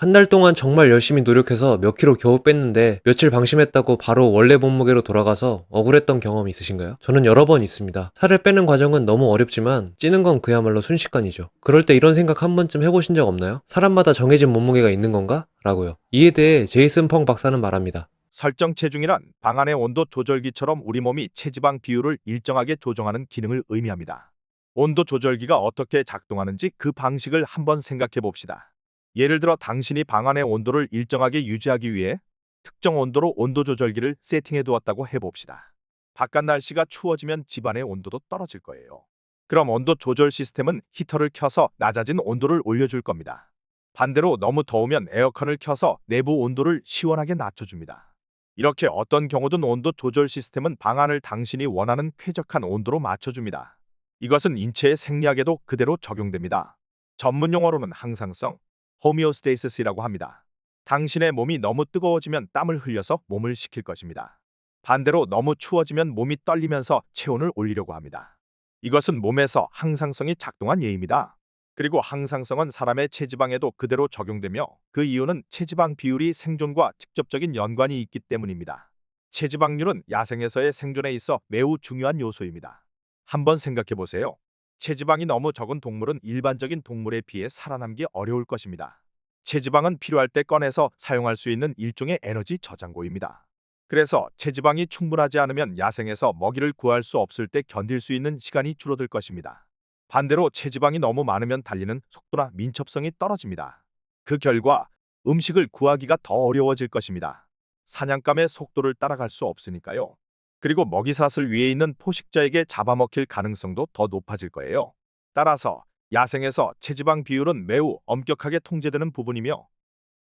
한 달 동안 정말 열심히 노력해서 몇 킬로 겨우 뺐는데 며칠 방심했다고 바로 원래 몸무게로 돌아가서 억울했던 경험 있으신가요? 저는 여러 번 있습니다. 살을 빼는 과정은 너무 어렵지만 찌는 건 그야말로 순식간이죠. 그럴 때 이런 생각 한 번쯤 해보신 적 없나요? 사람마다 정해진 몸무게가 있는 건가? 라고요. 이에 대해 제이슨 펑 박사는 말합니다. 설정 체중이란 방 안의 온도 조절기처럼 우리 몸이 체지방 비율을 일정하게 조정하는 기능을 의미합니다. 온도 조절기가 어떻게 작동하는지 그 방식을 한번 생각해 봅시다. 예를 들어 당신이 방 안의 온도를 일정하게 유지하기 위해 특정 온도로 온도 조절기를 세팅해 두었다고 해 봅시다. 바깥 날씨가 추워지면 집안의 온도도 떨어질 거예요. 그럼 온도 조절 시스템은 히터를 켜서 낮아진 온도를 올려줄 겁니다. 반대로 너무 더우면 에어컨을 켜서 내부 온도를 시원하게 낮춰줍니다. 이렇게 어떤 경우든 온도 조절 시스템은 방안을 당신이 원하는 쾌적한 온도로 맞춰줍니다. 이것은 인체의 생리학에도 그대로 적용됩니다. 전문 용어로는 항상성, 호미오스테이시스라고 합니다. 당신의 몸이 너무 뜨거워지면 땀을 흘려서 몸을 식힐 것입니다. 반대로 너무 추워지면 몸이 떨리면서 체온을 올리려고 합니다. 이것은 몸에서 항상성이 작동한 예입니다. 그리고 항상성은 사람의 체지방에도 그대로 적용되며 그 이유는 체지방 비율이 생존과 직접적인 연관이 있기 때문입니다. 체지방률은 야생에서의 생존에 있어 매우 중요한 요소입니다. 한번 생각해 보세요. 체지방이 너무 적은 동물은 일반적인 동물에 비해 살아남기 어려울 것입니다. 체지방은 필요할 때 꺼내서 사용할 수 있는 일종의 에너지 저장고입니다. 그래서 체지방이 충분하지 않으면 야생에서 먹이를 구할 수 없을 때 견딜 수 있는 시간이 줄어들 것입니다. 반대로 체지방이 너무 많으면 달리는 속도나 민첩성이 떨어집니다. 그 결과 음식을 구하기가 더 어려워질 것입니다. 사냥감의 속도를 따라갈 수 없으니까요. 그리고 먹이사슬 위에 있는 포식자에게 잡아먹힐 가능성도 더 높아질 거예요. 따라서 야생에서 체지방 비율은 매우 엄격하게 통제되는 부분이며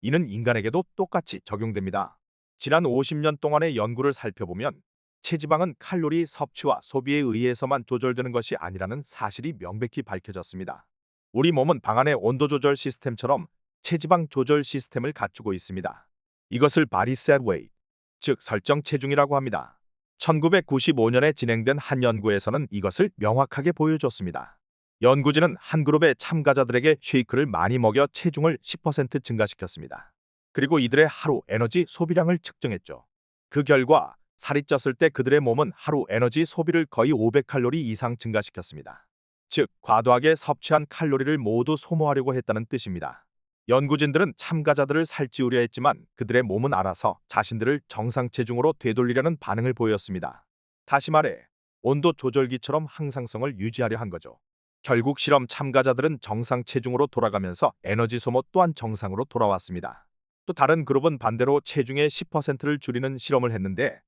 이는 인간에게도 똑같이 적용됩니다. 지난 50년 동안의 연구를 살펴보면 체지방은 칼로리 섭취와 소비에 의해서만 조절되는 것이 아니라는 사실이 명백히 밝혀졌습니다. 우리 몸은 방 안의 온도 조절 시스템처럼 체지방 조절 시스템을 갖추고 있습니다. 이것을 바디 셋 웨이, 즉 설정 체중이라고 합니다. 1995년에 진행된 한 연구에서는 이것을 명확하게 보여줬습니다. 연구진은 한 그룹의 참가자들에게 쉐이크를 많이 먹여 체중을 10% 증가시켰습니다. 그리고 이들의 하루 에너지 소비량을 측정했죠. 그 결과 살이 쪘을 때 그들의 몸은 하루 에너지 소비를 거의 500칼로리 이상 증가시켰습니다. 즉, 과도하게 섭취한 칼로리를 모두 소모하려고 했다는 뜻입니다. 연구진들은 참가자들을 살찌우려 했지만 그들의 몸은 알아서 자신들을 정상 체중으로 되돌리려는 반응을 보였습니다. 다시 말해, 온도 조절기처럼 항상성을 유지하려 한 거죠. 결국 실험 참가자들은 정상 체중으로 돌아가면서 에너지 소모 또한 정상으로 돌아왔습니다. 또 다른 그룹은 반대로 체중의 10%를 줄이는 실험을 했는데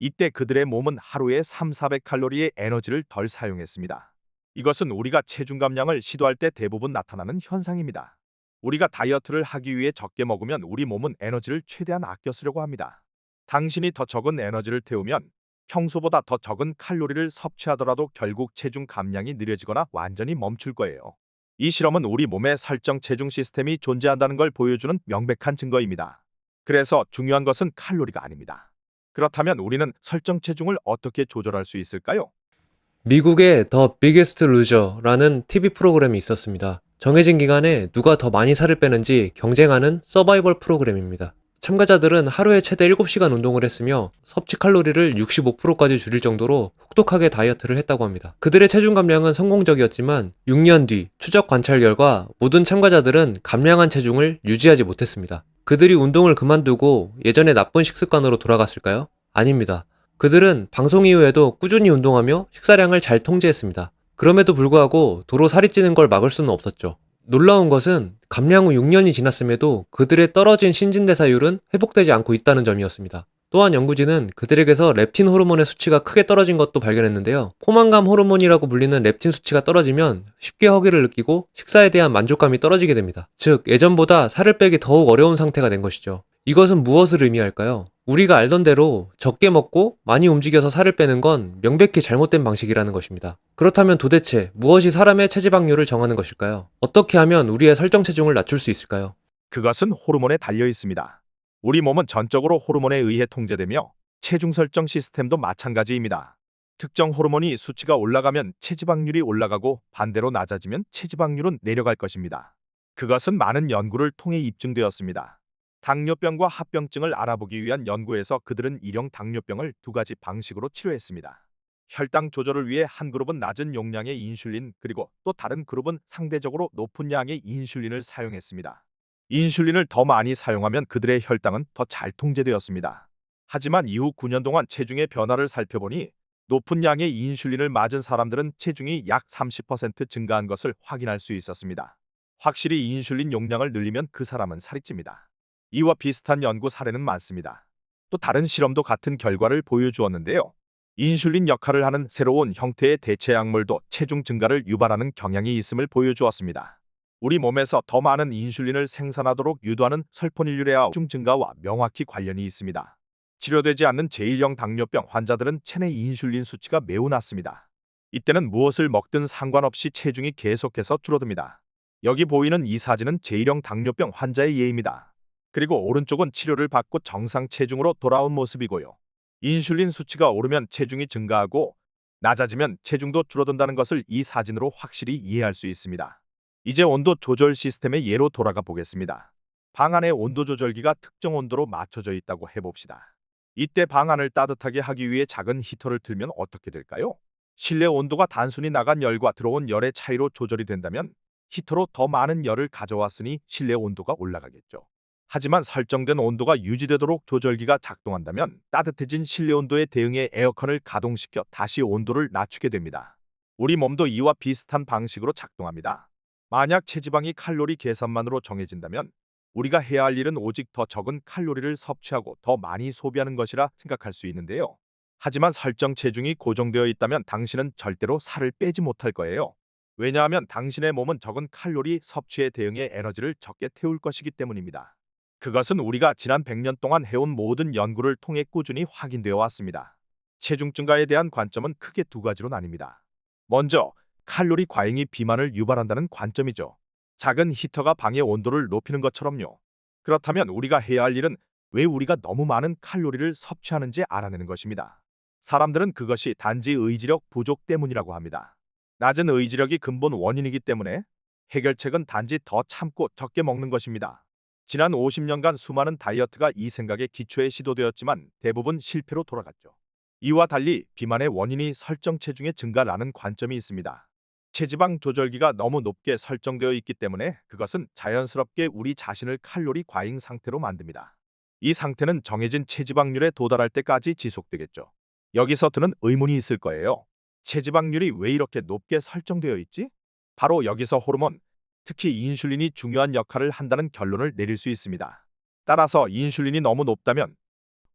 이때 그들의 몸은 하루에 3, 400칼로리의 에너지를 덜 사용했습니다. 이것은 우리가 체중 감량을 시도할 때 대부분 나타나는 현상입니다. 우리가 다이어트를 하기 위해 적게 먹으면 우리 몸은 에너지를 최대한 아껴 쓰려고 합니다. 당신이 더 적은 에너지를 태우면 평소보다 더 적은 칼로리를 섭취하더라도 결국 체중 감량이 느려지거나 완전히 멈출 거예요. 이 실험은 우리 몸의 설정 체중 시스템이 존재한다는 걸 보여주는 명백한 증거입니다. 그래서 중요한 것은 칼로리가 아닙니다. 그렇다면 우리는 설정 체중을 어떻게 조절할 수 있을까요? 미국의 더 비게스트 루저라는 TV 프로그램이 있었습니다. 정해진 기간에 누가 더 많이 살을 빼는지 경쟁하는 서바이벌 프로그램입니다. 참가자들은 하루에 최대 7시간 운동을 했으며 섭취 칼로리를 65%까지 줄일 정도로 혹독하게 다이어트를 했다고 합니다. 그들의 체중 감량은 성공적이었지만 6년 뒤 추적 관찰 결과 모든 참가자들은 감량한 체중을 유지하지 못했습니다. 그들이 운동을 그만두고 예전의 나쁜 식습관으로 돌아갔을까요? 아닙니다. 그들은 방송 이후에도 꾸준히 운동하며 식사량을 잘 통제했습니다. 그럼에도 불구하고 도로 살이 찌는 걸 막을 수는 없었죠. 놀라운 것은 감량 후 6년이 지났음에도 그들의 떨어진 신진대사율은 회복되지 않고 있다는 점이었습니다. 또한 연구진은 그들에게서 렙틴 호르몬의 수치가 크게 떨어진 것도 발견했는데요. 포만감 호르몬이라고 불리는 렙틴 수치가 떨어지면 쉽게 허기를 느끼고 식사에 대한 만족감이 떨어지게 됩니다. 즉, 예전보다 살을 빼기 더욱 어려운 상태가 된 것이죠. 이것은 무엇을 의미할까요? 우리가 알던 대로 적게 먹고 많이 움직여서 살을 빼는 건 명백히 잘못된 방식이라는 것입니다. 그렇다면 도대체 무엇이 사람의 체지방률을 정하는 것일까요? 어떻게 하면 우리의 설정 체중을 낮출 수 있을까요? 그것은 호르몬에 달려 있습니다. 우리 몸은 전적으로 호르몬에 의해 통제되며 체중 설정 시스템도 마찬가지입니다. 특정 호르몬이 수치가 올라가면 체지방률이 올라가고 반대로 낮아지면 체지방률은 내려갈 것입니다. 그것은 많은 연구를 통해 입증되었습니다. 당뇨병과 합병증을 알아보기 위한 연구에서 그들은 일형 당뇨병을 두 가지 방식으로 치료했습니다. 혈당 조절을 위해 한 그룹은 낮은 용량의 인슐린 그리고 또 다른 그룹은 상대적으로 높은 양의 인슐린을 사용했습니다. 인슐린을 더 많이 사용하면 그들의 혈당은 더 잘 통제되었습니다. 하지만 이후 9년 동안 체중의 변화를 살펴보니 높은 양의 인슐린을 맞은 사람들은 체중이 약 30% 증가한 것을 확인할 수 있었습니다. 확실히 인슐린 용량을 늘리면 그 사람은 살이 찝니다. 이와 비슷한 연구 사례는 많습니다. 또 다른 실험도 같은 결과를 보여주었는데요. 인슐린 역할을 하는 새로운 형태의 대체 약물도 체중 증가를 유발하는 경향이 있음을 보여주었습니다. 우리 몸에서 더 많은 인슐린을 생산하도록 유도하는 설포닐유레아 중 증가와 명확히 관련이 있습니다. 치료되지 않는 제1형 당뇨병 환자들은 체내 인슐린 수치가 매우 낮습니다. 이때는 무엇을 먹든 상관없이 체중이 계속해서 줄어듭니다. 여기 보이는 이 사진은 제1형 당뇨병 환자의 예입니다. 그리고 오른쪽은 치료를 받고 정상 체중으로 돌아온 모습이고요. 인슐린 수치가 오르면 체중이 증가하고 낮아지면 체중도 줄어든다는 것을 이 사진으로 확실히 이해할 수 있습니다. 이제 온도 조절 시스템의 예로 돌아가 보겠습니다. 방 안의 온도 조절기가 특정 온도로 맞춰져 있다고 해봅시다. 이때 방 안을 따뜻하게 하기 위해 작은 히터를 틀면 어떻게 될까요? 실내 온도가 단순히 나간 열과 들어온 열의 차이로 조절이 된다면 히터로 더 많은 열을 가져왔으니 실내 온도가 올라가겠죠. 하지만 설정된 온도가 유지되도록 조절기가 작동한다면 따뜻해진 실내 온도에 대응해 에어컨을 가동시켜 다시 온도를 낮추게 됩니다. 우리 몸도 이와 비슷한 방식으로 작동합니다. 만약 체지방이 칼로리 계산만으로 정해진다면 우리가 해야 할 일은 오직 더 적은 칼로리를 섭취하고 더 많이 소비하는 것이라 생각할 수 있는데요. 하지만 설정 체중이 고정되어 있다면 당신은 절대로 살을 빼지 못할 거예요. 왜냐하면 당신의 몸은 적은 칼로리 섭취에 대응해 에너지를 적게 태울 것이기 때문입니다. 그것은 우리가 지난 100년 동안 해온 모든 연구를 통해 꾸준히 확인되어 왔습니다. 체중 증가에 대한 관점은 크게 두 가지로 나뉩니다. 먼저, 칼로리 과잉이 비만을 유발한다는 관점이죠. 작은 히터가 방의 온도를 높이는 것처럼요. 그렇다면 우리가 해야 할 일은 왜 우리가 너무 많은 칼로리를 섭취하는지 알아내는 것입니다. 사람들은 그것이 단지 의지력 부족 때문이라고 합니다. 낮은 의지력이 근본 원인이기 때문에 해결책은 단지 더 참고 적게 먹는 것입니다. 지난 50년간 수많은 다이어트가 이 생각에 기초에 시도되었지만 대부분 실패로 돌아갔죠. 이와 달리 비만의 원인이 설정 체중의 증가라는 관점이 있습니다. 체지방 조절기가 너무 높게 설정되어 있기 때문에 그것은 자연스럽게 우리 자신을 칼로리 과잉 상태로 만듭니다. 이 상태는 정해진 체지방률에 도달할 때까지 지속되겠죠. 여기서 드는 의문이 있을 거예요. 체지방률이 왜 이렇게 높게 설정되어 있지? 바로 여기서 호르몬, 특히 인슐린이 중요한 역할을 한다는 결론을 내릴 수 있습니다. 따라서 인슐린이 너무 높다면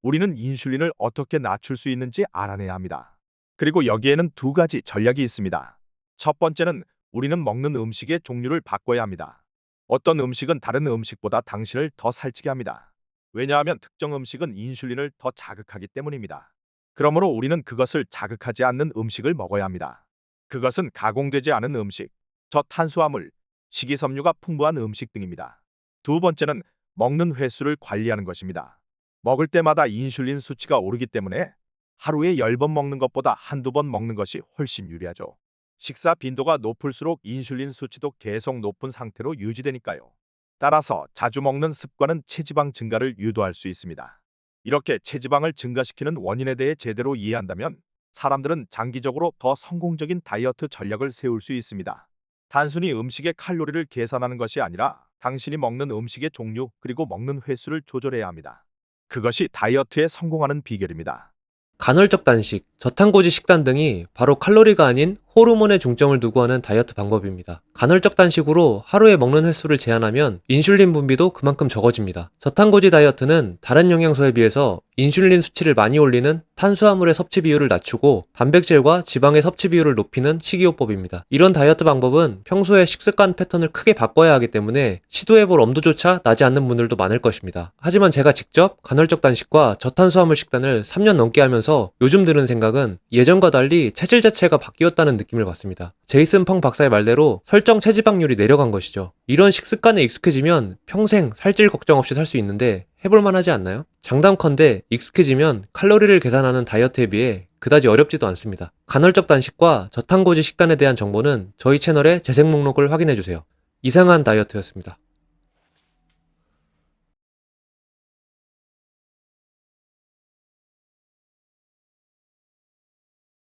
우리는 인슐린을 어떻게 낮출 수 있는지 알아내야 합니다. 그리고 여기에는 두 가지 전략이 있습니다. 첫 번째는 우리는 먹는 음식의 종류를 바꿔야 합니다. 어떤 음식은 다른 음식보다 당신을 더 살찌게 합니다. 왜냐하면 특정 음식은 인슐린을 더 자극하기 때문입니다. 그러므로 우리는 그것을 자극하지 않는 음식을 먹어야 합니다. 그것은 가공되지 않은 음식, 저탄수화물, 식이섬유가 풍부한 음식 등입니다. 두 번째는 먹는 횟수를 관리하는 것입니다. 먹을 때마다 인슐린 수치가 오르기 때문에 하루에 10번 먹는 것보다 한두 번 먹는 것이 훨씬 유리하죠. 식사 빈도가 높을수록 인슐린 수치도 계속 높은 상태로 유지되니까요. 따라서 자주 먹는 습관은 체지방 증가를 유도할 수 있습니다. 이렇게 체지방을 증가시키는 원인에 대해 제대로 이해한다면 사람들은 장기적으로 더 성공적인 다이어트 전략을 세울 수 있습니다. 단순히 음식의 칼로리를 계산하는 것이 아니라 당신이 먹는 음식의 종류 그리고 먹는 횟수를 조절해야 합니다. 그것이 다이어트에 성공하는 비결입니다. 간헐적 단식, 저탄고지 식단 등이 바로 칼로리가 아닌 호르몬에 중점을 두고 하는 다이어트 방법입니다. 간헐적 단식으로 하루에 먹는 횟수를 제한하면 인슐린 분비도 그만큼 적어집니다. 저탄고지 다이어트는 다른 영양소에 비해서 인슐린 수치를 많이 올리는 탄수화물의 섭취 비율을 낮추고 단백질과 지방의 섭취 비율을 높이는 식이요법입니다. 이런 다이어트 방법은 평소에 식습관 패턴을 크게 바꿔야 하기 때문에 시도해볼 엄두조차 나지 않는 분들도 많을 것입니다. 하지만 제가 직접 간헐적 단식과 저탄수화물 식단을 3년 넘게 하면서 요즘 드는 생각은 예전과 달리 체질 자체가 바뀌었다는 느낌을 받습니다. 제이슨 펑 박사의 말대로 설정 체지방률이 내려간 것이죠. 이런 식습관에 익숙해지면 평생 살찔 걱정 없이 살 수 있는데 해볼만 하지 않나요? 장담컨대 익숙해지면 칼로리를 계산하는 다이어트에 비해 그다지 어렵지도 않습니다. 간헐적 단식과 저탄고지 식단에 대한 정보는 저희 채널의 재생 목록을 확인해주세요. 이상한 다이어트였습니다.